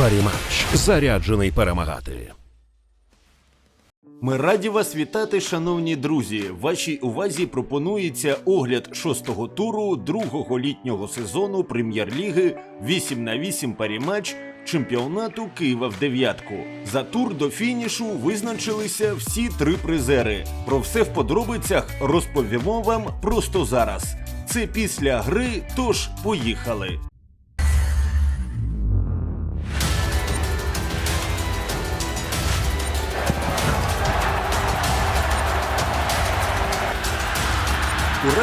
Паріматч заряджений перемагати. Ми раді вас вітати, шановні друзі. Вашій увазі пропонується огляд шостого туру другого літнього сезону прем'єр-ліги 8 на 8 паріматч чемпіонату Києва в дев'ятку. За тур до фінішу визначилися всі три призери. Про все в подробицях розповімо вам просто зараз. Це після гри, тож поїхали.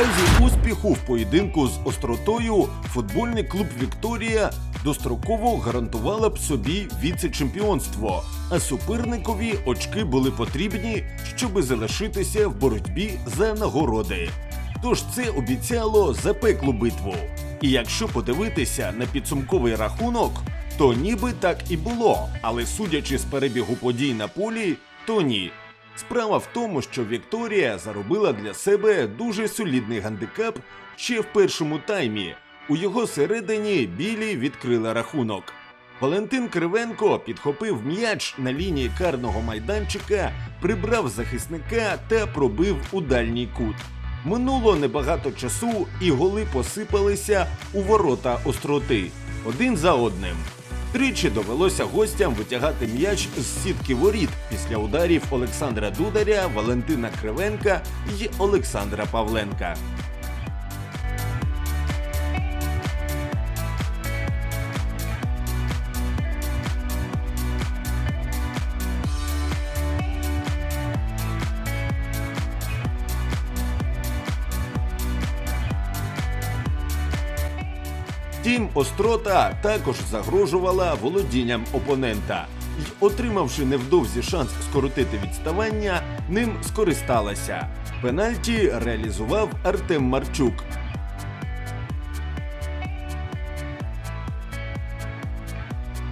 У успіху в поєдинку з остротою футбольний клуб Вікторія достроково гарантувала б собі віце-чемпіонство, а суперникові очки були потрібні, щоби залишитися в боротьбі за нагороди. Тож це обіцяло запеклу битву. І якщо подивитися на підсумковий рахунок, то ніби так і було, але судячи з перебігу подій на полі, то ні. Справа в тому, що Вікторія заробила для себе дуже солідний гандикап ще в першому таймі. У його середині білі відкрили рахунок. Валентин Кривенко підхопив м'яч на лінії карного майданчика, прибрав захисника та пробив у дальній кут. Минуло небагато часу, і голи посипалися у ворота остроти один за одним. Тричі довелося гостям витягати м'яч з сітки воріт після ударів Олександра Дударя, Валентина Кривенка і Олександра Павленка. Острота також загрожувала володінням опонента. І, отримавши невдовзі шанс скоротити відставання, ним скористалася. Пенальті реалізував Артем Марчук.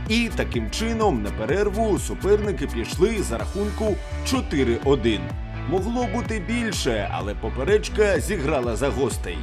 І таким чином на перерву суперники пішли за рахунку 4-1. Могло бути більше, але поперечка зіграла за гостей.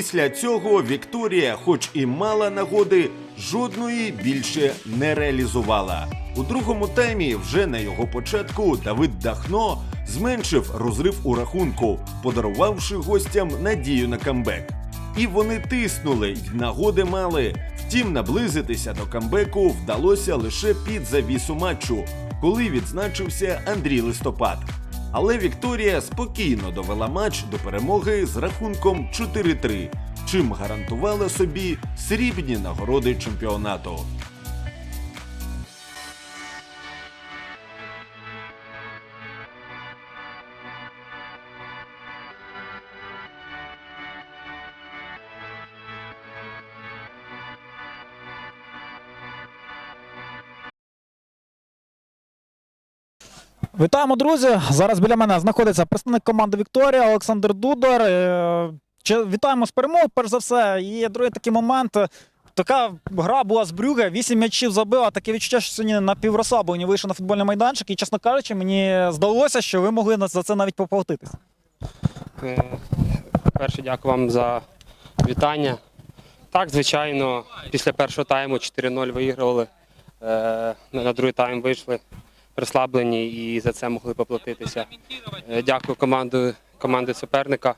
Після цього Вікторія, хоч і мала нагоди, жодної більше не реалізувала. У другому таймі, вже на його початку, Давид Дахно зменшив розрив у рахунку, подарувавши гостям надію на камбек. І вони тиснули, й нагоди мали. Втім, наблизитися до камбеку вдалося лише під завісу матчу, коли відзначився Андрій Листопад. Але Вікторія спокійно довела матч до перемоги з рахунком 4-3, чим гарантувала собі срібні нагороди чемпіонату. Вітаємо, друзі! Зараз біля мене знаходиться представник команди Вікторія Олександр Дудар. Е, Вітаємо з перемогою, перш за все. І другий такий момент. Така гра була з Брюге, вісім м'ячів забив, а таке відчуття, що сьогодні на піврозслаблені вийшов на футбольний майданчик. І, чесно кажучи, мені здалося, що ви могли за це навіть поплатитись. Е, Перше, дякую вам за вітання. Так, звичайно, після першого тайму 4-0 виігрували. Е, на другий тайм вийшли прислаблені і за це могли поплатитися. Е, Дякую команду, команди суперника.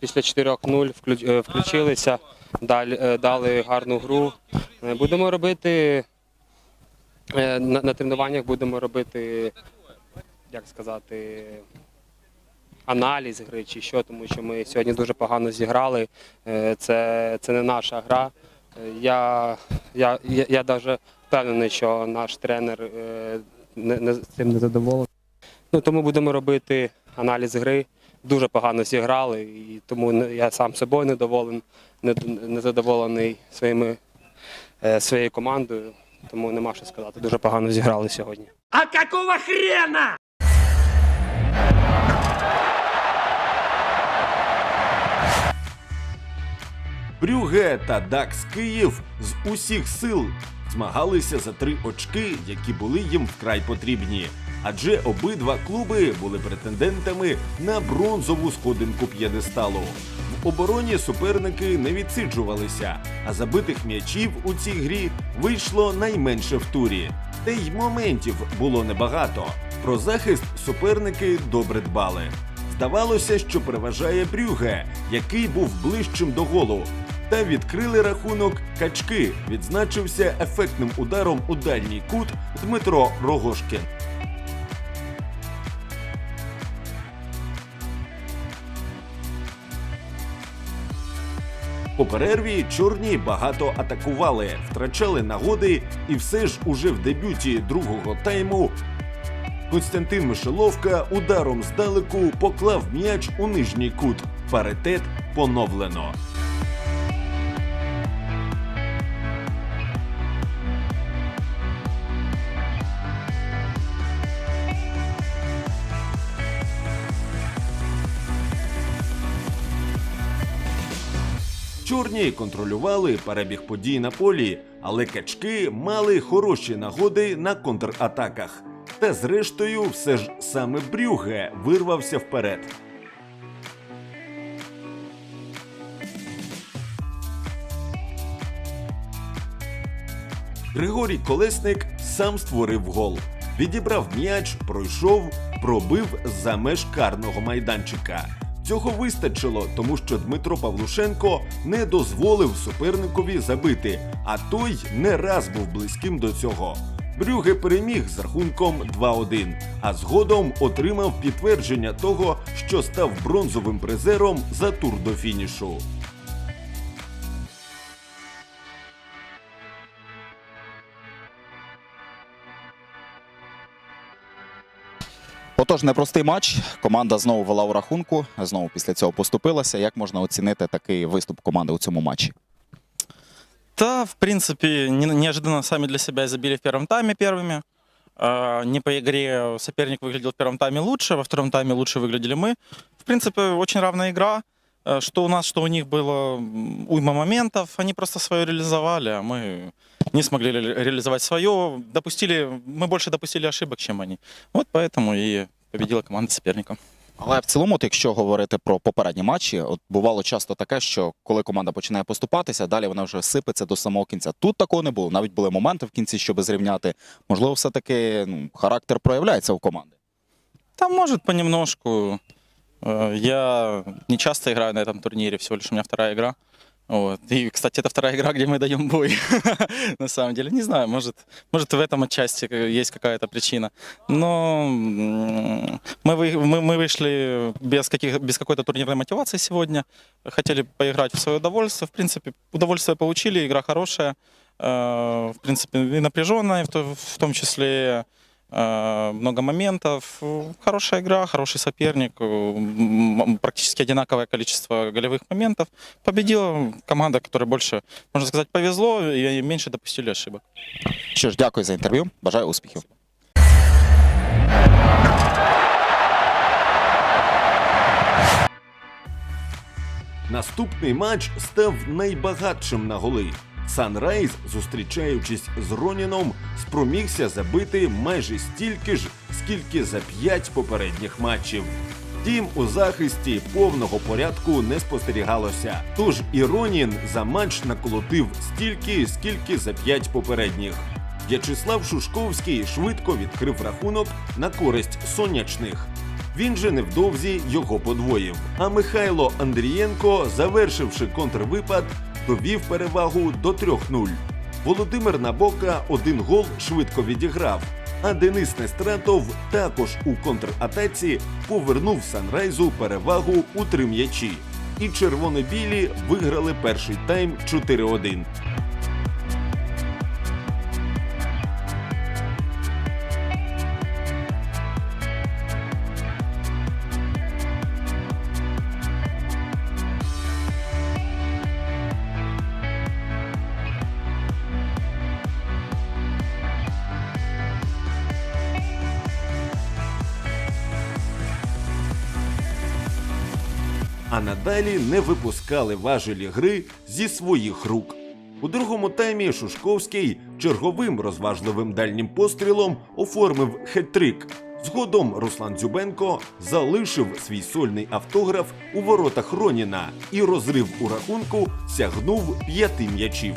Після 4-0 е, включилися, далі, е, дали гарну гру. Будемо робити на, на тренуваннях будемо робити, як сказати, аналіз гри чи що, тому що ми сьогодні дуже погано зіграли. Це, це не наша гра. Я, я, я, я навіть впевнений, що наш тренер не, не, з цим не задоволений. Ну, тому будемо робити аналіз гри. Дуже погано зіграли, і тому я сам собою недоволен, не- незадоволений своїми, е, своєю командою. Тому нема що сказати. Дуже погано зіграли сьогодні. А какого хрена? Брюге та Дакс Київ з усіх сил змагалися за три очки, які були їм вкрай потрібні. адже обидва клуби були претендентами на бронзову сходинку п'єдесталу. В обороні суперники не відсиджувалися, а забитих м'ячів у цій грі вийшло найменше в турі. Та й моментів було небагато. Про захист суперники добре дбали. Здавалося, що переважає Брюге, який був ближчим до голу. Та відкрили рахунок качки. Відзначився ефектним ударом у дальній кут Дмитро Рогошкін. По перерві чорні багато атакували, втрачали нагоди, і все ж уже в дебюті другого тайму Константин Мишеловка ударом здалеку поклав м'яч у нижній кут. Паритет поновлено. Чорні контролювали перебіг подій на полі, але качки мали хороші нагоди на контратаках. Та зрештою, все ж саме Брюге вирвався вперед. Григорій Колесник сам створив гол. Відібрав м'яч, пройшов, пробив за меж карного майданчика. Цього вистачило, тому що Дмитро Павлушенко не дозволив суперникові забити, а той не раз був близьким до цього. Брюге переміг з рахунком 2-1, а згодом отримав підтвердження того, що став бронзовим призером за тур до фінішу. Отож, непростий матч. Команда знову вела у рахунку. Знову після цього поступилася. Як можна оцінити такий виступ команди у цьому матчі? Да, в принципе, не- неожиданно сами для себя забили в первом тайме первыми. А, Не по игре соперник выглядел в первом тайме лучше, во втором тайме лучше выглядели мы. В принципе, очень равная игра. Э, Что у нас, что у них было м, уйма моментов. Они просто свое реализовали, а мы не смогли ре- реализовать свое. Допустили, мы больше допустили ошибок, чем они. Вот поэтому и победила команда соперника. Але в цілому, от якщо говорити про попередні матчі, от бувало часто таке, що коли команда починає поступатися, далі вона вже сипеться до самого кінця. Тут такого не було. Навіть були моменти в кінці, щоб зрівняти. Можливо, все-таки ну, характер проявляється у команди. Там может понемножку. Э, Я не часто играю на этом турнире, всего лишь у меня вторая игра. Вот. И, кстати, это вторая игра, где мы даем бой. на самом деле, не знаю, может, может в этом отчасти есть какая-то причина. Но м, мы, вы- мы, мы вышли без, каких, без какой-то турнирной мотивации сегодня. Хотели поиграть в свое удовольствие. В принципе, удовольствие получили, игра хорошая. Э, В принципе, и напряженная, в то- в том числе Э, много моментов. Хорошая игра, хороший соперник, э, практически одинаковое количество голевых моментов. Победила команда, которая больше, можно сказать, повезло и меньше допустили ошибок. Що ж, дякую за інтерв'ю. Бажаю успіхів. Наступний матч став найбагатшим на голи. Санрайз, зустрічаючись з Роніном, спромігся забити майже стільки ж, скільки за п'ять попередніх матчів. Втім, у захисті повного порядку не спостерігалося. Тож і Ронін за матч наколотив стільки, скільки за п'ять попередніх. В'ячеслав Шушковський швидко відкрив рахунок на користь сонячних. Він же невдовзі його подвоїв. А Михайло Андрієнко, завершивши контрвипад, довів перевагу до 3-0. Володимир Набока один гол швидко відіграв. А Денис Нестратов також у контратаці повернув Санрайзу перевагу у три м'ячі. І червоно-білі виграли перший тайм 4-1. А надалі не випускали важелі гри зі своїх рук. У другому таймі Шушковський черговим розважливим дальнім пострілом оформив хет-трик. Згодом Руслан Дзюбенко залишив свій сольний автограф у воротах Роніна і розрив у рахунку сягнув п'яти м'ячів.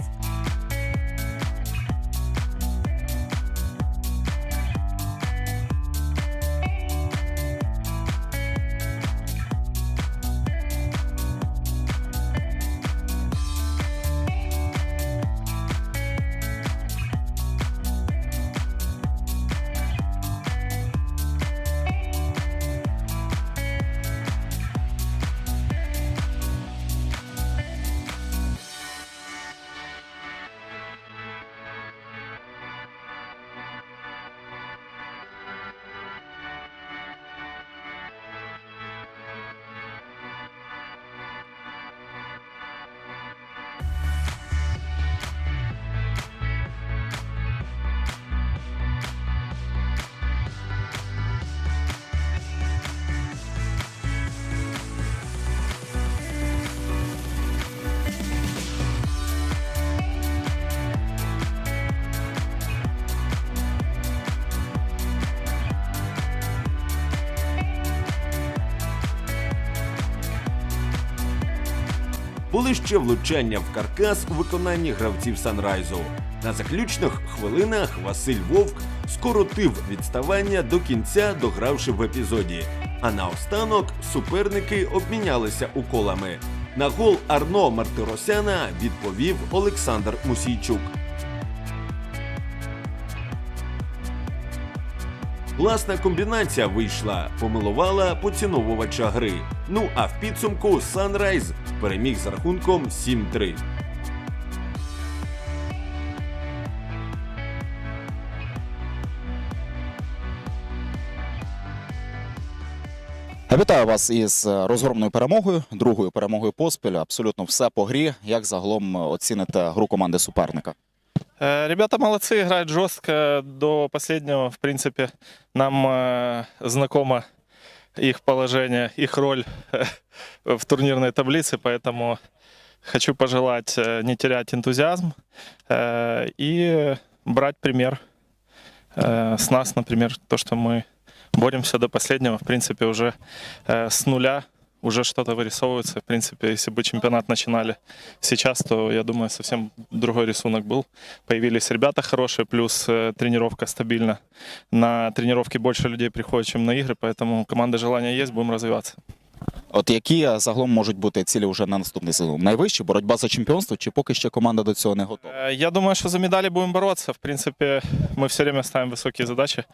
Були ще влучання в каркас у виконанні гравців Санрайзу. На заключних хвилинах Василь Вовк скоротив відставання до кінця, догравши в епізоді. А наостанок суперники обмінялися уколами. На гол Арно Мартиросяна відповів Олександр Мусійчук. Власна комбінація вийшла, помилувала поціновувача гри. Ну а в підсумку Санрайз переміг з рахунком 7-3. Я Вітаю вас із е, розгромною перемогою, другою перемогою поспіль. Абсолютно все по грі. Як загалом е, оціните гру команди суперника? Э, Ребята молодцы, играют жестко. До последнего, в принципе, нам э, знакомо их положение, их роль в турнирной таблице, поэтому хочу пожелать э, не терять энтузиазм э, и брать пример э, с нас, например, то, что мы боремся до последнего, в принципе, уже э, с нуля уже что-то вырисовывается. В принципе, если бы чемпионат начинали сейчас, то, я думаю, совсем другой рисунок был. Появились ребята хорошие, плюс э, тренировка стабильна. На тренировки больше людей приходит, чем на игры, поэтому команда желания есть, будем развиваться. От які е, загалом можуть бути цілі вже на наступний сезон? Найвищі боротьба за чемпіонство, чи поки ще команда до цього не готова? Э, Я думаю, что за медали будем бороться. В принципе, мы все время ставим высокие задачи.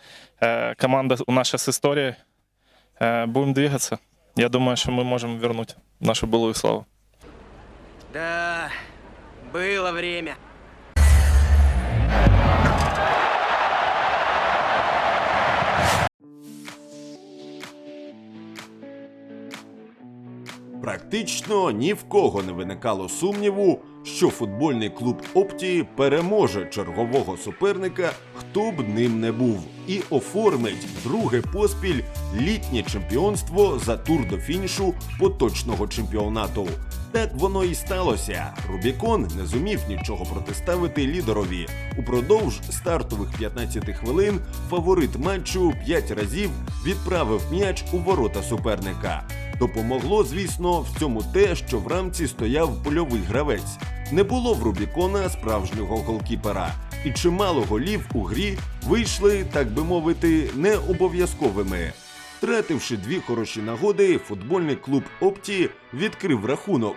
Э, Команда у наша с историей. Э, Будем двигаться. Я думаю, что мы можем вернуть нашу былую славу. Да, было время. Практично ні в кого не виникало сумніву, що футбольний клуб Опті переможе чергового суперника, хто б ним не був, і оформить друге поспіль літнє чемпіонство за тур до фінішу поточного чемпіонату. Так воно і сталося. Рубікон не зумів нічого протиставити лідерові. Упродовж стартових 15 хвилин фаворит матчу 5 разів відправив м'яч у ворота суперника. Допомогло, звісно, в цьому те, що в рамці стояв польовий гравець. Не було в Рубікона справжнього голкіпера, і чимало голів у грі вийшли, так би мовити, не обов'язковими. Втративши дві хороші нагоди, футбольний клуб Опті відкрив рахунок.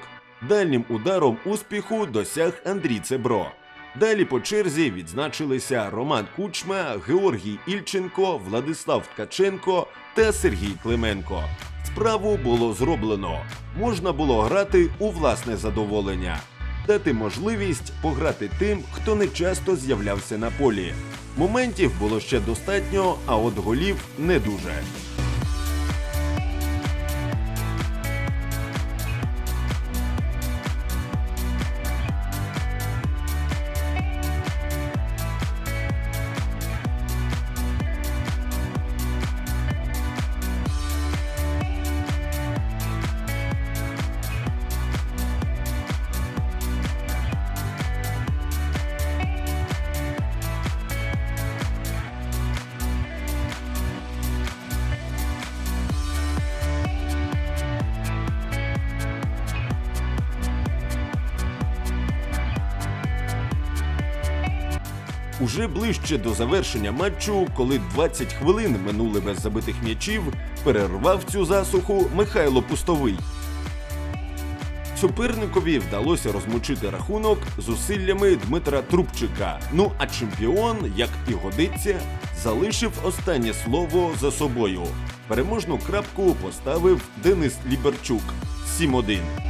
Дальнім ударом успіху досяг Андрій Цебро. Далі по черзі відзначилися Роман Кучма, Георгій Ільченко, Владислав Ткаченко та Сергій Клименко. Справу було зроблено. Можна було грати у власне задоволення, дати можливість пограти тим, хто не часто з'являвся на полі. Моментів було ще достатньо, а от голів не дуже. Уже ближче до завершення матчу, коли 20 хвилин минули без забитих м'ячів, перервав цю засуху Михайло Пустовий. Суперникові вдалося розмочити рахунок зусиллями Дмитра Трубчика. Ну а чемпіон, як і годиться, залишив останнє слово за собою. Переможну крапку поставив Денис Ліберчук 7-1.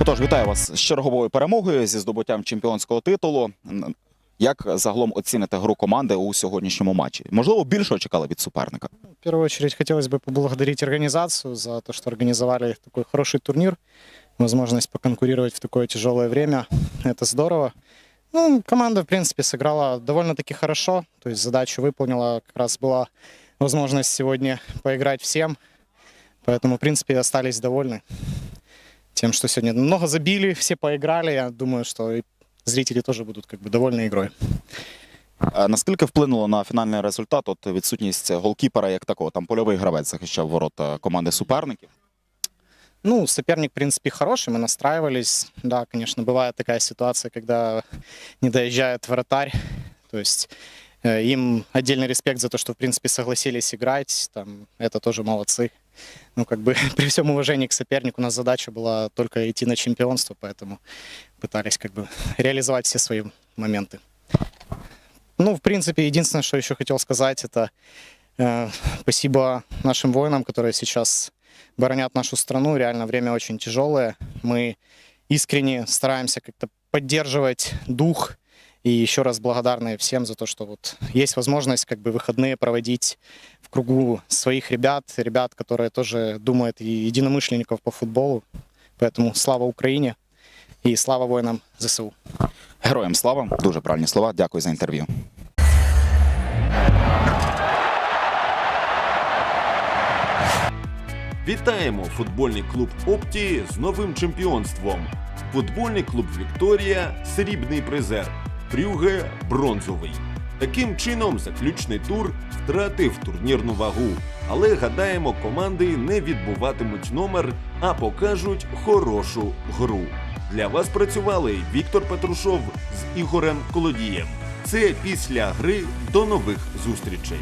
Отож, вітаю вас з черговою перемогою зі здобуттям чемпіонського титулу. Н- Як загалом оціните гру команди у сьогоднішньому матчі? Можливо, більше чекали від суперника. В первую очередь хотелось бы поблагодарить организацию за то, что организовали такой хороший турнир, возможность поконкурировать в такое тяжелое время. Это здорово. Ну, команда, в принципе, сыграла довольно-таки хорошо, то есть задачу выполнила. Как раз была возможность сегодня поиграть всем, поэтому, в принципе, остались довольны тем, что сегодня много забили, все поиграли. Я думаю, что и зрители тоже будут как бы довольны игрой. Е, Наскільки вплинуло на фінальний результат от відсутність голкіпера як такого? Там польовий гравець захищав ворота команди суперників. Ну, соперник, в принципе, хороший, мы настраивались. Да, конечно, бывает такая ситуация, когда не доезжает вратарь. То есть э, им отдельный респект за то, что, в принципе, согласились играть. Там, это тоже молодцы. Ну, как бы, при всем уважении к сопернику, у нас задача была только идти на чемпионство, поэтому пытались как бы реализовать все свои моменты. Ну, в принципе, единственное, что еще хотел сказать, это э, спасибо нашим воинам, которые сейчас боронят нашу страну. Реально время очень тяжелое. Мы искренне стараемся как-то поддерживать дух. И еще раз благодарны всем за то, что вот есть возможность как бы выходные проводить в кругу своих ребят, ребят, которые тоже думают и единомышленников по футболу. Поэтому слава Украине и слава воинам ЗСУ. Героям слава, дуже правильні слова. Дякую за інтерв'ю. Вітаємо футбольний клуб Опті з новим чемпіонством. Футбольний клуб Вікторія срібний призер, Брюге бронзовий. Таким чином, заключний тур втратив турнірну вагу. Але гадаємо, команди не відбуватимуть номер, а покажуть хорошу гру. Для вас працювали Віктор Петрушов з Ігорем Колодієм. Це після гри до нових зустрічей.